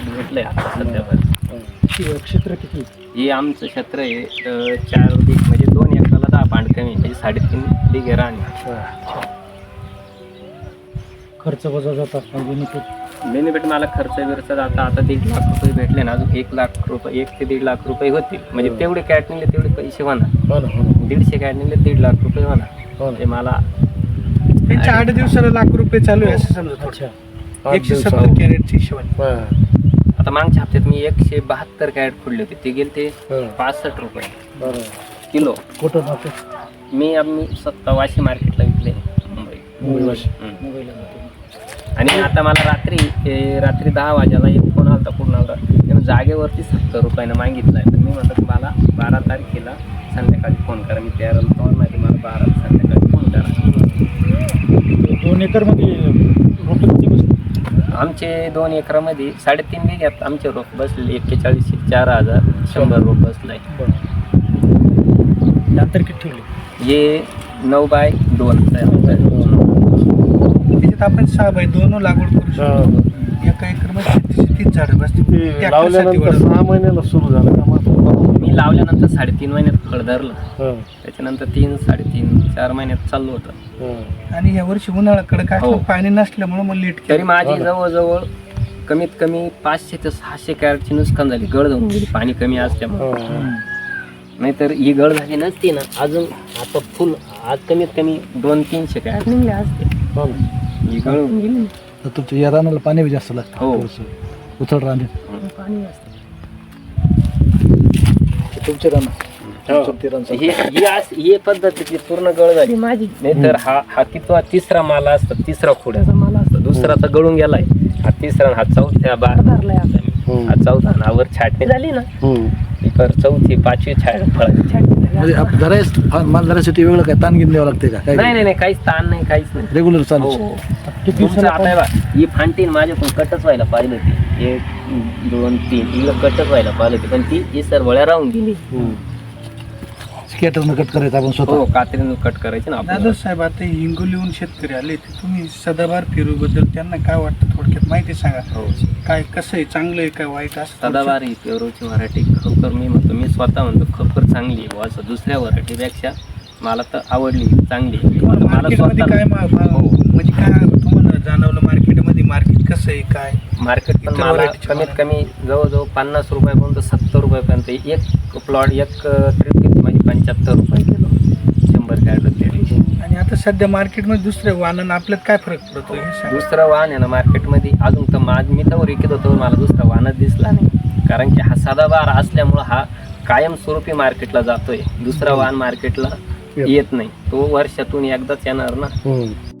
भेटलंय आता सध्यावर कि- क्षेत्र किती? हे आमचं क्षेत्र आहे अं, चार बीघ म्हणजे दोन एकराला दहा पांड कमी म्हणजे साडेतीन बिघे राहणे खर्च वजा जात असणार बेनिफिट बेनिफिट मला खर्च बिर्च आता आता दीड लाख रुपये भेटले ना अजून एक लाख रुपये एक ते दीड लाख रुपये होतील. म्हणजे हो. तेवढे कॅट निघले तेवढे पैसे होणार. हो ना हो ना. दीडशे कॅट निघले दीड लाख रुपये होणार. हो ते मला त्यांच्या आठ दिवसाला लाख रुपये चालू आहे असं समजा थोडं. एकशे सत्तर हिशोबाने आता मागच्या हप्त्यात मी एकशे बहात्तर कॅरेट फोडले होते. ते गेले ते पासष्ट रुपये. बरं. किलो. कुठं जाते? मी आम्ही स्वतः वाशी मार्केटला विकले मुंबई. हम्म. आणि आता मला रात्री ए, रात्री दहा वाजेला एक फोन आलता पूर्ण आलता. त्यानं जागेवरती सत्तर रुपयानं मागितलाय तर मी म्हणतो मला बारा तारखेला संध्याकाळी फोन करा. मी तयार तेव्हा माहिती मला बारा संध्याकाळी फोन करा. दोन एकरमध्ये आमचे दोन एकरामध्ये साडेतीन बिघ्यात आमचे रोप बसले एक्केचाळीस चार हजार शंभर रोप बसलाय बरं. अंतर किती ठेवले? हे नऊ बाय दोन. त्याच्यात आपण सहा बाय दोन लागवड करू शकतो. एका एकरमध्ये तीस झाडं बसतील? लावल्यानंतर सहा महिन्याला सुरू झालं का मग? मी लावल्यानंतर साडेतीन महिन्यात फळ धरलं. त्याच्यानंतर तीन साडेतीन चार महिन्यात चालू होतं. आणि या वर्षी उन्हाळा कडक हो. असलं पाणी नसल्यामुळे मग लेट तरी केलं माझी हो. जवळजवळ कमीत कमी पाचशे ते सहाशे कॅरेटची नुकसान झाली. गळ जाऊन गेली. पाणी कमी असल्यामुळे. नाहीतर ही गळ झाली नसती ना अजून आता फुल आज कमीत कमी दोन तीनशे कॅरेट. निघले असते ही गळ होऊन गेली तर तुमच्या या रानाला पाणी बी जास्त लागतं हो. थोडंसं. उथळ राहणे पाणी असते तुमचे रान हो. ही ही अस- ही पद्धतीची पूर्ण गळ झाली. माझी. नाहीतर हा हा कितवा तिसरा माला असतो तिसरा खोड्याचा माला असतो. दुसरा तर गळून गेलाय. हा तिसरा आणि हा चौथ्या बार धरलाय आता. हा चौथा आणि हा वर छाटणी. झाली ना? ही पर चौथी पाचवी छाट फळाची छाटणी झाली. म्हणजे आप- धरायस फा- माल धरायसाठी वेगळं काय ताण घेऊन द्यावं लागते का? काय? नाही नाही नाही काहीच ताण नाही काहीच नाही. रेग्युलर चालू. हो. तुमचं आता हे बघा, ही फांटीन माझ्याकडून कटच व्हायला पाहिजे होती. एक दोन तीन हिला कटच व्हायला पाहिजे होती. पण ती ही सरवळ्या राहून गेली. स्केटरनं कट करायचं आपण हो स्वतः कात्रीनं कट करायची ना दादा. साहेब आता हिंगोलीहून शेतकरी आले ते तुम्ही सदाबार पेरू बद्दल त्यांना काय वाटतं? थोडक्यात माहिती सांगा. हो. काय कसं आहे? चांगलं आहे काय वाईट असं सदाबार ही पेरूची व्हरायटी खरोखर मी म्हणतो मी स्वतः म्हणतो खरोखर चांगली आहे. बुवा असं दुसऱ्या व्हरायटीपेक्षा मला तर आवडली चांगली आहे. तुम्हाला मला मार्केटमध्ये काय स्वतः मा- मा- हो. म्हणजे काय तुम्हाला जाणवलं मार्केटमध्ये मार्केट कसं आहे काय? मार्केट पण इतर मला variety कमीत. कमी जवळजवळ पन्नास रुपयापर्यंत सत्तर रुपयापर्यंत एक प्लॉट एक ट्रिप पंच्याहत्तर रुपये किलो. शंभर कॅरेट तेल आणि आता सध्या मार्केटमध्ये दुसरे वाहन आपल्यात काय फरक पडतो हे सांगा. दुसरं वाहन आहे ना मार्केटमध्ये. अजून तर माझ मी तर विकत होतो मला दुसरा वाहनच दिसला नाही. कारण की हा सदाबार असल्यामुळं हा कायमस्वरूपी मार्केटला जातोय. दुसरा वाहन मार्केटला येत. नाही. तो वर्षातून एकदाच येणार ना.